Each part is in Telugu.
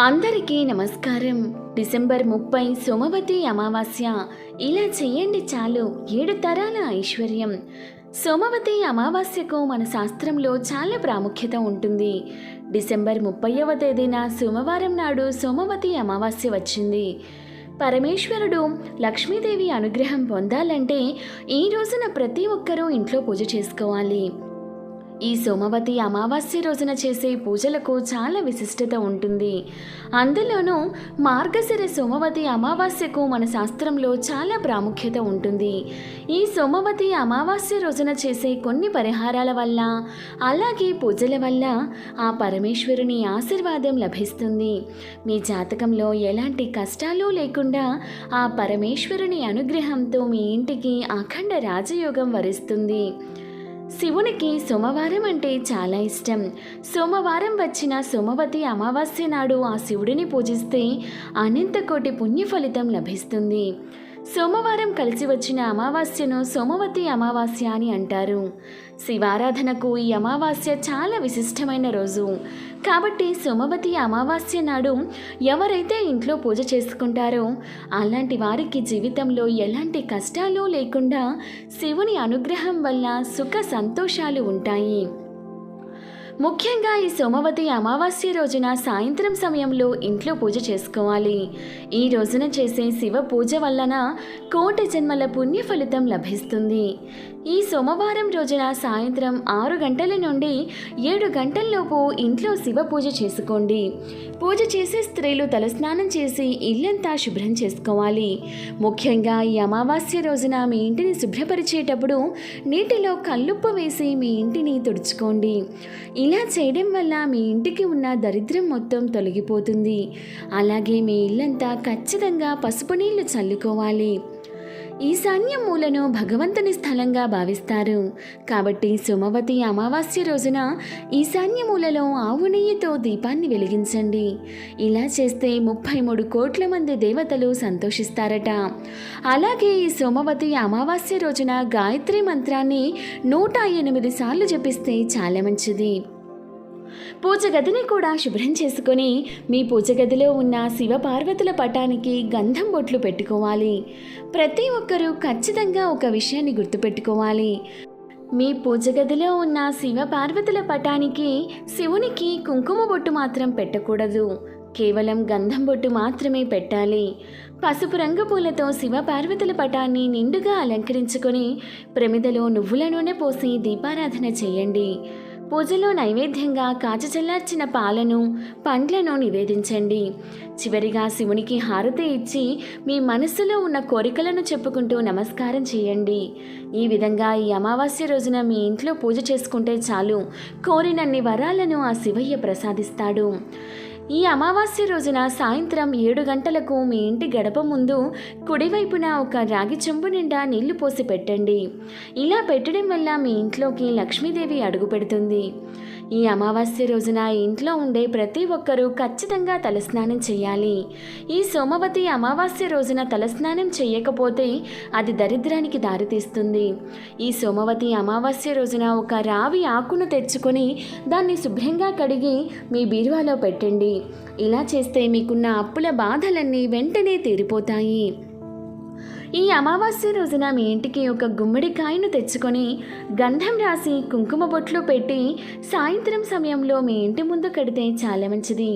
అందరికీ నమస్కారం. డిసెంబర్ ముప్పై సోమవతి అమావాస్య. ఇలా చేయండి చాలు. ఏడు తరాల ఐశ్వర్యం. సోమవతి అమావాస్యకు మన శాస్త్రంలో చాలా ప్రాముఖ్యత ఉంటుంది. డిసెంబర్ ముప్పైవ తేదీన సోమవారం నాడు సోమవతి అమావాస్య వచ్చింది. పరమేశ్వరుడు లక్ష్మీదేవి అనుగ్రహం పొందాలంటే ఈ రోజున ప్రతి ఒక్కరూ ఇంట్లో పూజ చేసుకోవాలి. ఈ సోమవతి అమావాస్య రోజున చేసే పూజలకు చాలా విశిష్టత ఉంటుంది. అందులోనూ మార్గశిర సోమవతి అమావాస్యకు మన శాస్త్రంలో చాలా ప్రాముఖ్యత ఉంటుంది. ఈ సోమవతి అమావాస్య రోజున చేసే కొన్ని పరిహారాల వల్ల అలాగే పూజల వల్ల ఆ పరమేశ్వరుని ఆశీర్వాదం లభిస్తుంది. మీ జాతకంలో ఎలాంటి కష్టాలు లేకుండా ఆ పరమేశ్వరుని అనుగ్రహంతో మీ ఇంటికి అఖండ రాజయోగం వరిస్తుంది. శివునికి సోమవారం అంటే చాలా ఇష్టం. సోమవారం వచ్చిన సోమవతి అమావాస్య నాడు ఆ శివుడిని పూజిస్తే అనంత కోటి పుణ్య ఫలితం లభిస్తుంది. సోమవారం కలిసి వచ్చిన అమావాస్యను సోమవతి అమావాస్య అని అంటారు. శివారాధనకు ఈ అమావాస్య చాలా విశిష్టమైన రోజు. కాబట్టి సోమవతి అమావాస్య నాడు ఎవరైతే ఇంట్లో పూజ చేసుకుంటారో అలాంటి వారికి జీవితంలో ఎలాంటి కష్టాలు లేకుండా శివుని అనుగ్రహం వల్ల సుఖ సంతోషాలు ఉంటాయి. ముఖ్యంగా ఈ సోమవతి అమావాస్య రోజున సాయంత్రం సమయంలో ఇంట్లో పూజ చేసుకోవాలి. ఈ రోజున చేసే శివ పూజ వలన కోటి జన్మల పుణ్య ఫలితం లభిస్తుంది. ఈ సోమవారం రోజున సాయంత్రం ఆరు గంటల నుండి ఏడు గంటల్లోపు ఇంట్లో శివ పూజ చేసుకోండి. పూజ చేసే స్త్రీలు తలస్నానం చేసి ఇల్లంతా శుభ్రం చేసుకోవాలి. ముఖ్యంగా ఈ అమావాస్య రోజున మీ ఇంటిని శుభ్రపరిచేటప్పుడు నీటిలో కల్లుప్పు వేసి మీ ఇంటిని తుడుచుకోండి. ఇలా చేయడం వల్ల మీ ఇంటికి ఉన్న దరిద్రం మొత్తం తొలగిపోతుంది. అలాగే మీ ఇల్లంతా ఖచ్చితంగా పసుపు నీళ్ళు చల్లుకోవాలి. ఈశాన్య మూలను భగవంతుని స్థలంగా భావిస్తారు. కాబట్టి సోమవతి అమావాస్య రోజున ఈశాన్య మూలలో ఆవు నెయ్యితో దీపాన్ని వెలిగించండి. ఇలా చేస్తే ముప్పై మూడు కోట్ల మంది దేవతలు సంతోషిస్తారట. అలాగే ఈ సోమవతి అమావాస్య రోజున గాయత్రి మంత్రాన్ని నూట ఎనిమిది సార్లు జపిస్తే చాలా మంచిది. పూజ గదిని కూడా శుభ్రం చేసుకొని మీ పూజ గదిలో ఉన్న శివపార్వతుల పటానికి గంధం బొట్లు పెట్టుకోవాలి. ప్రతి ఒక్కరూ ఖచ్చితంగా ఒక విషయాన్ని గుర్తుపెట్టుకోవాలి. మీ పూజ గదిలో ఉన్న శివ పార్వతుల పటానికి శివునికి కుంకుమ బొట్టు మాత్రం పెట్టకూడదు. కేవలం గంధం బొట్టు మాత్రమే పెట్టాలి. పసుపు రంగు పూలతో శివ పార్వతుల పటాన్ని నిండుగా అలంకరించుకొని ప్రమిదలో నువ్వుల నూనె పోసి దీపారాధన చేయండి. పూజలో నైవేద్యంగా కాచచల్లార్చిన పాలను పండ్లను నివేదించండి. చివరిగా శివునికి హారతి ఇచ్చి మీ మనస్సులో ఉన్న కోరికలను చెప్పుకుంటూ నమస్కారం చేయండి. ఈ విధంగా ఈ అమావాస్య రోజున మీ ఇంట్లో పూజ చేసుకుంటే చాలు కోరినన్ని వరాలను ఆ శివయ్య ప్రసాదిస్తాడు. ఈ అమావాస్య రోజున సాయంత్రం ఏడు గంటలకు మీ ఇంటి గడప ముందు కుడివైపున ఒక రాగి చెంబు నిండా నీళ్ళు పోసి పెట్టండి. ఇలా పెట్టడం వల్ల మీ ఇంట్లోకి లక్ష్మీదేవి అడుగు పెడుతుంది. ఈ అమావాస్య రోజున ఇంట్లో ఉండే ప్రతి ఒక్కరూ ఖచ్చితంగా తలస్నానం చేయాలి. ఈ సోమవతి అమావాస్య రోజున తలస్నానం చేయకపోతే అది దరిద్రానికి దారితీస్తుంది ఈ సోమవతి అమావాస్య రోజున ఒక రావి ఆకును తెచ్చుకొని దాన్ని శుభ్రంగా కడిగి మీ బీరువాలో పెట్టండి. ఇలా చేస్తే మీకున్న అప్పుల బాధలన్నీ వెంటనే తీరిపోతాయి. ఈ అమావాస్య రోజున మీ ఇంటికి ఒక గుమ్మడికాయను తెచ్చుకొని గంధం రాసి కుంకుమ బొట్లు పెట్టి సాయంత్రం సమయంలో మీ ఇంటి ముందు కడితే చాలా మంచిది.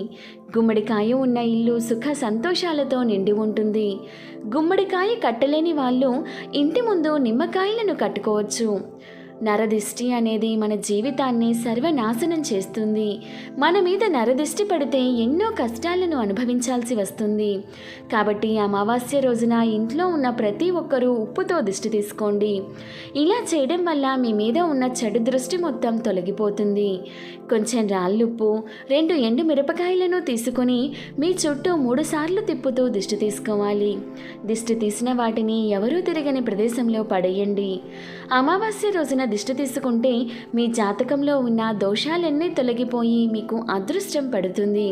గుమ్మడికాయ ఉన్న ఇల్లు సుఖ సంతోషాలతో నిండి ఉంటుంది. గుమ్మడికాయ కట్టలేని వాళ్ళు ఇంటి ముందు నిమ్మకాయలను కట్టుకోవచ్చు. నరదిష్టి అనేది మన జీవితాన్ని సర్వనాశనం చేస్తుంది. మన మీద నరదిష్టి పడితే ఎన్నో కష్టాలను అనుభవించాల్సి వస్తుంది. కాబట్టి అమావాస్య రోజున ఇంట్లో ఉన్న ప్రతి ఒక్కరూ ఉప్పుతో దిష్టి తీసుకోండి. ఇలా చేయడం వల్ల మీ మీద ఉన్న చెడు దృష్టి మొత్తం తొలగిపోతుంది. కొంచెం రాళ్ళుప్పు రెండు ఎండు మిరపకాయలను తీసుకొని మీ చుట్టూ మూడుసార్లు తిప్పుతూ దిష్టి తీసుకోవాలి. దిష్టి తీసిన వాటిని ఎవరూ తిరగని ప్రదేశంలో పడేయండి. అమావాస్య రోజున దిష్టి తీసుకుంటే మీ జాతకంలో ఉన్న దోషాలన్నీ తొలగిపోయి మీకు అదృష్టం పడుతుంది.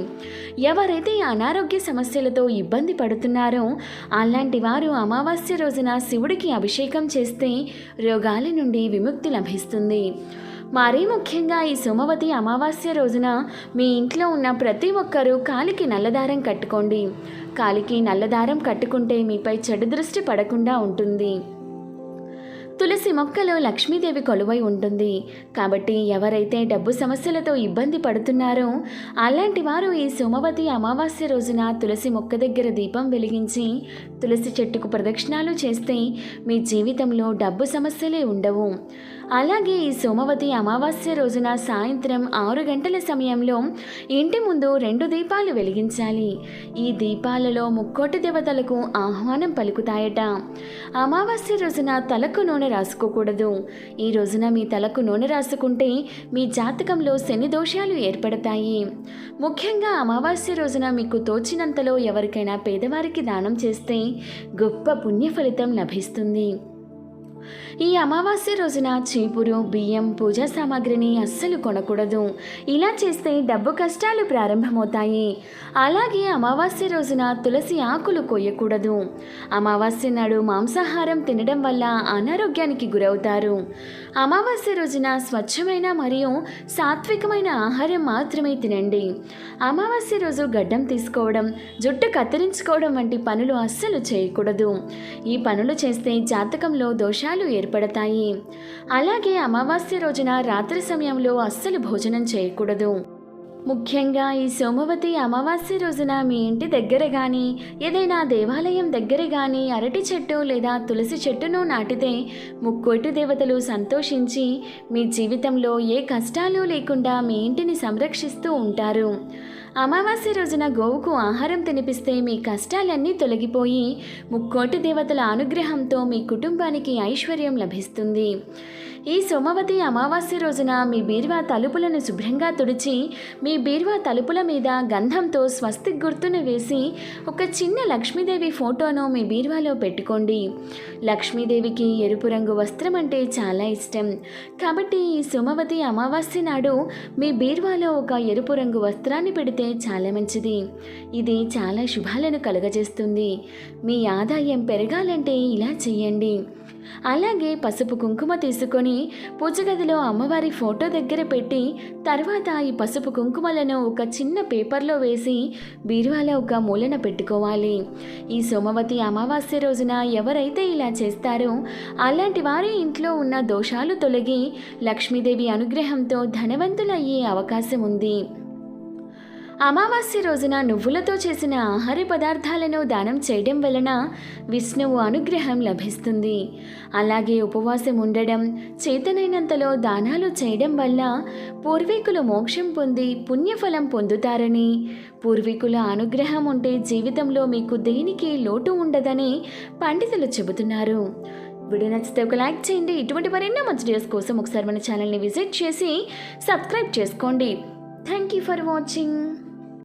ఎవరైతే అనారోగ్య సమస్యలతో ఇబ్బంది పడుతున్నారో అలాంటి వారు అమావాస్య రోజున శివుడికి అభిషేకం చేస్తే రోగాల నుండి విముక్తి లభిస్తుంది. మరీ ముఖ్యంగా ఈ సోమవతి అమావాస్య రోజున మీ ఇంట్లో ఉన్న ప్రతి ఒక్కరూ కాలికి నల్లదారం కట్టుకోండి. కాలికి నల్లదారం కట్టుకుంటే మీపై చెడు దృష్టి పడకుండా ఉంటుంది. తులసి మొక్కలో లక్ష్మీదేవి కొలువై ఉంటుంది. కాబట్టి ఎవరైతే డబ్బు సమస్యలతో ఇబ్బంది పడుతున్నారో అలాంటి వారు ఈ సోమవతి అమావాస్య రోజున తులసి మొక్క దగ్గర దీపం వెలిగించి తులసి చెట్టుకు ప్రదక్షిణాలు చేస్తే మీ జీవితంలో డబ్బు సమస్యలే ఉండవు. అలాగే ఈ సోమవతి అమావాస్య రోజున సాయంత్రం ఆరు గంటల సమయంలో ఇంటి ముందు రెండు దీపాలు వెలిగించాలి. ఈ దీపాలలో ముక్కోటి దేవతలకు ఆహ్వానం పలుకుతాయట. అమావాస్య రోజున తలకు నూనె రాసుకోకూడదు. ఈ రోజున మీ తలకు నూనె రాసుకుంటే మీ జాతకంలో శని దోషాలు ఏర్పడతాయి. ముఖ్యంగా అమావాస్య రోజున మీకు తోచినంతలో ఎవరికైనా పేదవారికి దానం చేస్తే గొప్ప పుణ్య ఫలితం లభిస్తుంది. ఈ అమావాస్య రోజున చీపురు బియ్యం పూజా సామాగ్రిని అస్సలు కొనకూడదు. ఇలా చేస్తే డబ్బు కష్టాలు ప్రారంభమవుతాయి. అలాగే అమావాస్య రోజున తులసి ఆకులు కొయ్యకూడదు అమావాస్య నాడు మాంసాహారం తినడం వల్ల అనారోగ్యానికి గురవుతారు. అమావాస్య రోజున స్వచ్ఛమైన మరియు సాత్వికమైన ఆహారం మాత్రమే తినండి. అమావాస్య రోజు గడ్డం తీసుకోవడం జుట్టు కత్తిరించుకోవడం వంటి పనులు అస్సలు చేయకూడదు. ఈ పనులు చేస్తే జాతకంలో దోషాలు ఏర్పడతాయి అలాగే అమావాస్య రోజున రాత్రి సమయంలో అస్సలు భోజనం చేయకూడదు. ముఖ్యంగా ఈ సోమవతి అమావాస్య రోజున మీ ఇంటి దగ్గర కానీ ఏదైనా దేవాలయం దగ్గర కానీ అరటి చెట్టు లేదా తులసి చెట్టును నాటితే ముక్కోటి దేవతలు సంతోషించి మీ జీవితంలో ఏ కష్టాలు లేకుండా మీ ఇంటిని సంరక్షిస్తూ ఉంటారు. అమావాస్య రోజున గోవుకు ఆహారం తినిపిస్తే మీ కష్టాలన్నీ తొలగిపోయి ముక్కోటి దేవతల అనుగ్రహంతో మీ కుటుంబానికి ఐశ్వర్యం లభిస్తుంది. ఈ సోమవతి అమావాస్య రోజున మీ బీరువా తలుపులను శుభ్రంగా తుడిచి మీ బీరువా తలుపుల మీద గంధంతో స్వస్తి గుర్తును వేసి ఒక చిన్న లక్ష్మీదేవి ఫోటోను మీ బీరువాలో పెట్టుకోండి. లక్ష్మీదేవికి ఎరుపు రంగు వస్త్రం అంటే చాలా ఇష్టం. కాబట్టి ఈ సోమవతి అమావాస్య నాడు మీ బీరువాలో ఒక ఎరుపు రంగు వస్త్రాన్ని పెడితే చాలా మంచిది. ఇది చాలా శుభాలను కలుగజేస్తుంది. మీ ఆదాయం పెరగాలంటే ఇలా చేయండి. అలాగే పసుపు కుంకుమ తీసుకొని పూజగదిలో అమ్మవారి ఫోటో దగ్గర పెట్టి తర్వాత ఈ పసుపు కుంకుమలను ఒక చిన్న పేపర్లో వేసి బీరువాలో ఒక మూలన పెట్టుకోవాలి. ఈ సోమవతి అమావాస్య రోజున ఎవరైతే ఇలా చేస్తారో అలాంటి వారి ఇంట్లో ఉన్న దోషాలు తొలగి లక్ష్మీదేవి అనుగ్రహంతో ధనవంతులయ్యే అవకాశం ఉంది. అమావాస్య రోజున నువ్వులతో చేసిన ఆహార పదార్థాలను దానం చేయడం వలన విష్ణువు అనుగ్రహం లభిస్తుంది. అలాగే ఉపవాసం ఉండడం చేతనైనంతలో దానాలు చేయడం వల్ల పూర్వీకులు మోక్షం పొంది పుణ్యఫలం పొందుతారని పూర్వీకుల అనుగ్రహం ఉంటే జీవితంలో మీకు దేనికి లోటు ఉండదని పండితులు చెబుతున్నారు. వీడియో నచ్చితే ఒక లైక్ చేయండి. ఇటువంటి మరెన్నో మంచి వీడియోస్ కోసం ఒకసారి మన ఛానల్ని విజిట్ చేసి సబ్స్క్రైబ్ చేసుకోండి. Thank you for watching